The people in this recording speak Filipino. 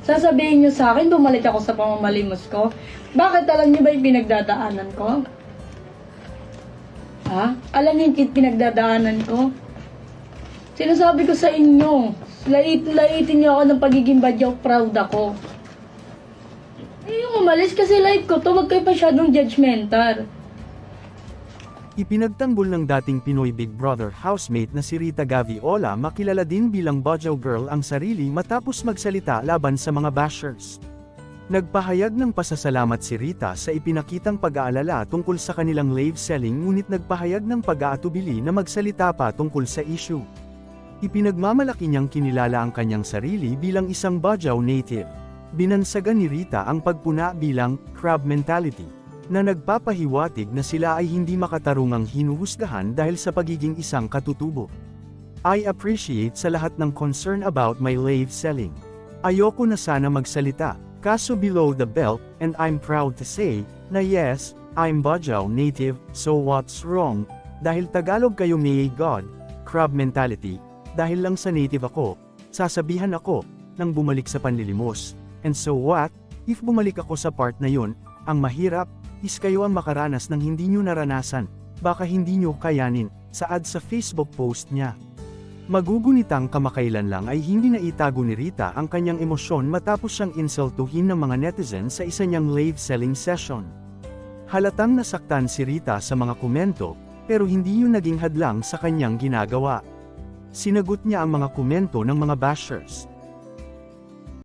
Sasabihin nyo sa akin, bumalik ako sa pamamalimos ko. Bakit alam nyo ba yung pinagdadaanan ko? Ha? Alam niyo yung pinagdadaanan ko? Sinasabi ko sa inyo, lait-laitin niyo ako ng pagiging badyaw proud ako. Eh, yung umalis kasi life ko to, wag kayo masyadong judgmental. Ipinagtanggol ng dating Pinoy Big Brother housemate na si Rita Gaviola makilala din bilang Bajaw Girl ang sarili matapos magsalita laban sa mga bashers. Nagpahayag ng pasasalamat si Rita sa ipinakitang pag-aalala tungkol sa kanilang live selling ngunit nagpahayag ng pag-aatubili na magsalita pa tungkol sa issue. Ipinagmamalaki niyang kinilala ang kanyang sarili bilang isang Bajaw native. Binansagan ni Rita ang pagpuna bilang crab mentality na nagpapahiwatig na sila ay hindi makatarungang hinuhusgahan dahil sa pagiging isang katutubo. I appreciate sa lahat ng concern about my live selling. Ayoko na sana magsalita, kaso below the belt, and I'm proud to say, na yes, I'm Bajau native, so what's wrong? Dahil Tagalog kayo may God, crab mentality, dahil lang sa native ako, sasabihan ako, nang bumalik sa panlilimos. And so what, if bumalik ako sa part na yun, ang mahirap, is kayo ang makaranas ng hindi nyo naranasan, baka hindi nyo kayanin, saad sa Facebook post niya. Magugunitang kamakailan lang ay hindi na itago ni Rita ang kanyang emosyon matapos siyang insultuhin ng mga netizens sa isa niyang live selling session. Halatang nasaktan si Rita sa mga komento, pero hindi yun naging hadlang sa kanyang ginagawa. Sinagot niya ang mga komento ng mga bashers.